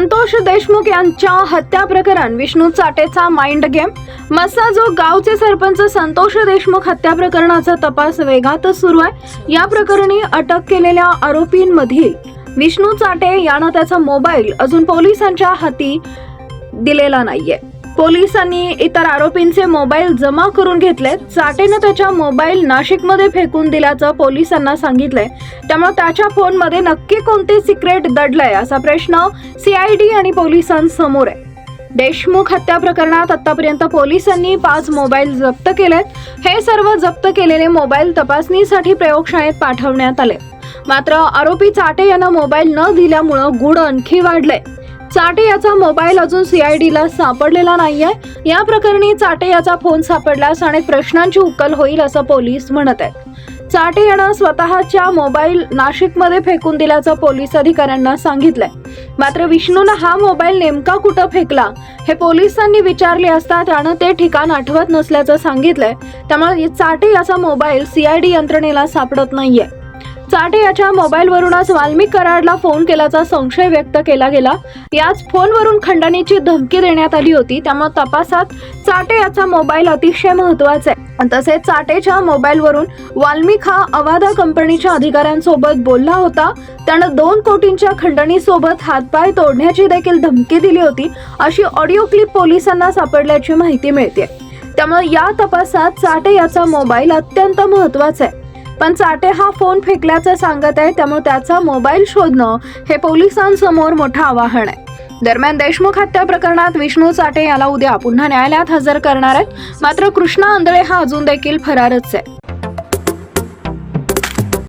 संतोष देशमुख यांच्या हत्या प्रकरण विष्णू चाटेचा माइंड गेम मसाजो गावचे सरपंच संतोष देशमुख हत्या प्रकरणाचा तपास वेगातच सुरू आहे. या प्रकरणी अटक केलेल्या आरोपींमधील विष्णू चाटे यानं त्याचा मोबाईल अजून पोलिसांच्या हाती दिलेला नाहीये. पोलिसांनी इतर आरोपींचे मोबाईल जमा करून घेतले चाटेनं त्याच्या मोबाईल नाशिकमध्ये फेकून दिल्याचं पोलिसांना सांगितलंय. त्यामुळे त्याच्या फोनमध्ये नक्की कोणते सिक्रेट दडलंय असा प्रश्न सीआयडी आणि पोलिसांसमोर आहे. देशमुख हत्या प्रकरणात आतापर्यंत पोलिसांनी पाच मोबाईल जप्त केलेत. हे सर्व जप्त केलेले मोबाईल तपासणीसाठी प्रयोगशाळेत पाठवण्यात आले. मात्र आरोपी चाटे यांना मोबाईल न दिल्यामुळं गुड आणखी वाढलंय. चाटे याचा मोबाईल अजून सीआयडीला सापडलेला नाहीये. या प्रकरणी चाटे याचा फोन सापडल्यास अनेक प्रश्नांची उकल होईल असं पोलीस म्हणत आहेत. चाटे यानं स्वतःच्या मोबाईल नाशिकमध्ये फेकून दिल्याचं पोलीस अधिकाऱ्यांना सांगितलंय. मात्र विष्णूनं हा मोबाईल नेमका कुठं फेकला हे पोलिसांनी विचारले असता त्यानं ते ठिकाण आठवत नसल्याचं सांगितलंय. त्यामुळे चाटे याचा मोबाईल सीआयडी यंत्रणेला सापडत नाहीये. चाटे याच्या मोबाईलवरूनच वाल्मिक कराडला फोन केल्याचा संशय व्यक्त केला गेला. याच फोनवरून खंडणीची धमकी देण्यात आली होती. त्यामुळे तपासात चाटे याचा मोबाईल अतिशय महत्त्वाचा आहे. तसेच चाटेच्या मोबाईलवरून वाल्मिक हा अवादा कंपनीच्या अधिकाऱ्यांसोबत बोलला होता. त्यानं दोन कोटींच्या खंडणीसोबत हातपाय तोडण्याची देखील धमकी दिली होती. अशी ऑडिओ क्लिप पोलिसांना सापडल्याची माहिती मिळते त्यामुळे या तपासात चाटे याचा मोबाईल अत्यंत महत्त्वाचा आहे. पण चाटे हा फोन फेकल्याचं सांगत आहे त्यामुळे त्याचा मोबाईल शोधणं हे पोलिसांसमोर मोठं आवाहन आहे. दरम्यान देशमुख हत्या प्रकरणात विष्णू चाटे याला उद्या पुन्हा न्यायालयात हजर करणार आहेत. मात्र कृष्णा आंधळे हा अजून देखील फरारच आहे.